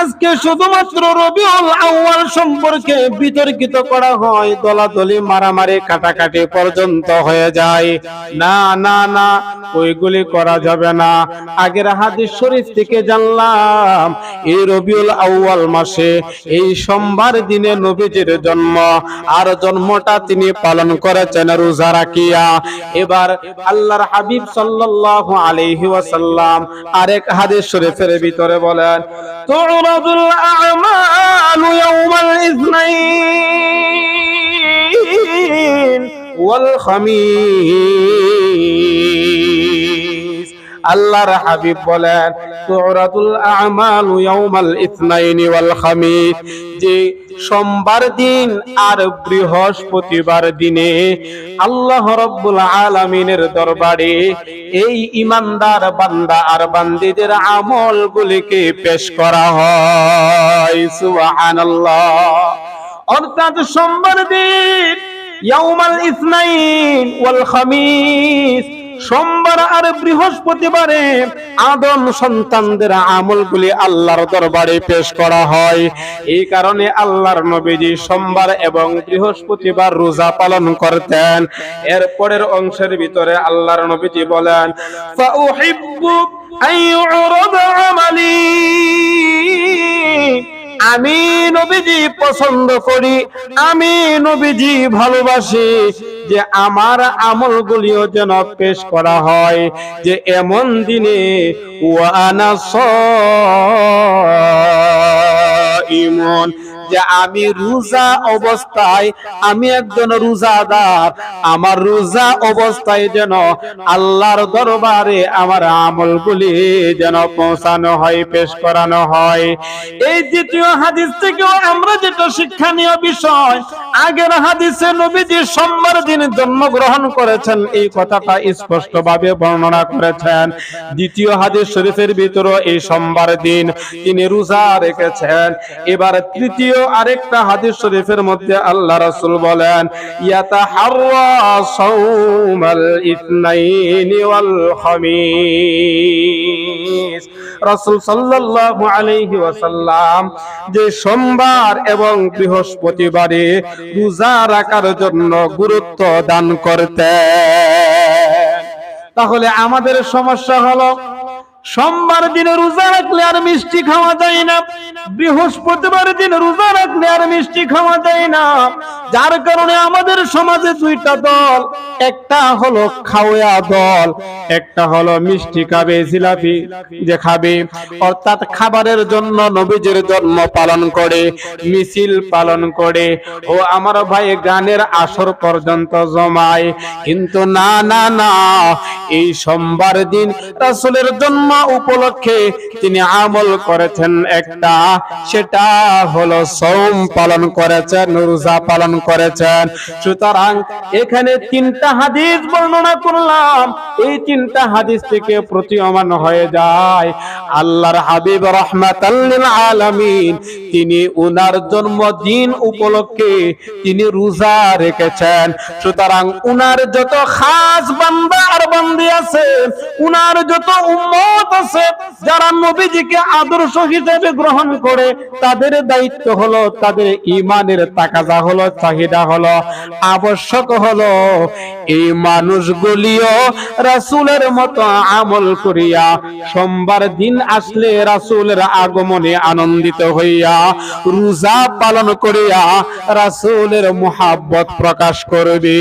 আজকে শুধুমাত্র রবিউল আউয়াল সম্পর্কে বিতর্কিত করা হয়, দলাদলি, মারামারি কাটাকাটি পর্যন্ত হয়ে যায়। না না না, ওইগুলি করা যাবে না। আগের হাদিস শরীফ থেকে জানলাম, এই রবিউল আউয়াল মাসে, এই সোমবার দিনে নবীজির জন্ম, আর জন্মটা তিনি পালন করেছেন রোজা রাখিয়া। এবার আল্লাহর হাবিব সাল্লাল্লাহু আলাইহি ওয়াসাল্লাম আরেক হাদিস শরীফের ভিতরে বলেন তুরাদুল আমালু ইয়াউমাল ইসনাইন ওয়াল খামিস আল্লাহর হাবিব বলেন তুরাদুল আমালু ইয়াউমাল ইসনাইন ওয়াল খামিস যে সোমবার দিন আর বৃহস্পতিবার দিনে আল্লাহ রব্বুল আলামিনের দরবারে এই ইমানদার বান্দা আর বান্দিদের আমলগুলিকে পেশ করা হয়। সুবহানাল্লাহ। অর্থাৎ সোমবার দিন ইয়াউমাল ইসনাইন ওয়াল খামিস সোমবার আর বৃহস্পতিবারে আদম সন্তানদের আমলগুলি আল্লাহর দরবারে পেশ করা হয়। এই কারণে আল্লাহর নবীজি সোমবার এবং বৃহস্পতিবার রোজা পালন করতেন। এরপরের অংশের ভিতরে আল্লাহর নবীজি বলেন, ফাউহিব্বু আমি নবীজি পছন্দ করি, আমি নবীজি ভালোবাসি যে আমার আমলগুলিও যেন পেশ করা হয়, যে এমন দিনে ওয়ানা ইমন যে আমি রোজা অবস্থায়, আমি একজন রোজাদার। আমার রোজা অবস্থায় যেন আল্লাহর দরবারে আমার আমলগুলি যেন পৌঁছানো হয়, পেশ করানো হয়। এই দ্বিতীয় হাদিস থেকেও আমরা যেটা শিক্ষণীয় বিষয়, আগের হাদিসে নবীজি সোমবার দিন জন্মগ্রহণ করেছেন, এই কথাটা স্পষ্ট ভাবে বর্ণনা করেছেন। দ্বিতীয় হাদিস শরীফের ভিতরে এই সোমবার দিন তিনি রোজা রেখেছেন। এবার তৃতীয় আরেকটা হাদিস শরীফের মধ্যে আল্লাহ রাসূল বলেন যে সোমবার এবং বৃহস্পতিবারে রোজা রাখার জন্য গুরুত্ব দান করতেন। তাহলে আমাদের সমস্যা হলো সোমবার দিনে রোজা রাখলে আর মিষ্টি খাওয়া যায় না। বৃহস্পতিবার দিন রোজা রাখলে আর মিষ্টি খাওয়া যায় না। যার কারণে আমাদের সমাজে দুইটা দল, একটা হলো খাওয়া দল, একটা হলো মিষ্টি খাবে জিলাপি যে খাবে। অর্থাৎ খাবারের জন্য নবীজির জন্ম পালন করে, মিছিল পালন করে। ও আমার ভাই, গানের আসর পর্যন্ত জমায়। কিন্তু না না না, এই সোমবার দিন রাসূলের জন্ম উপলক্ষে তিনি আমল করেছেন একটা, সেটা হলো সোম পালন করেছেন রোজা পালন করেছেন। সুতরাং এখানে তিনটা হাদিস বর্ণনা করলাম। এই তিনটা হাদিস থেকে প্রতীয়মান হয়ে যায়, আল্লাহর হাবিব রহমাতাল্লিল আলামিন, তিনি উনার জন্মদিন উপলক্ষে তিনি রোজা রেখেছেন। সুতরাং উনার যত খাস বান্দি আছে, উনার যত উম্মত আছে, যারা নবীজিকে আদর্শ হিসেবে গ্রহণ করে, তাদের দায়িত্ব হলো, তাদের ইমানের তাকাজা হলো, চাহিদা হলো, আবশ্যক হলো। এই মানুষগুলিও রাসূলের মতো আমল করিয়া, সোমবার দিন আসলে রাসূলের আগমনে আনন্দিত হইয়া, রোজা পালন করিয়া রাসূলের মুহাব্বত প্রকাশ করবে।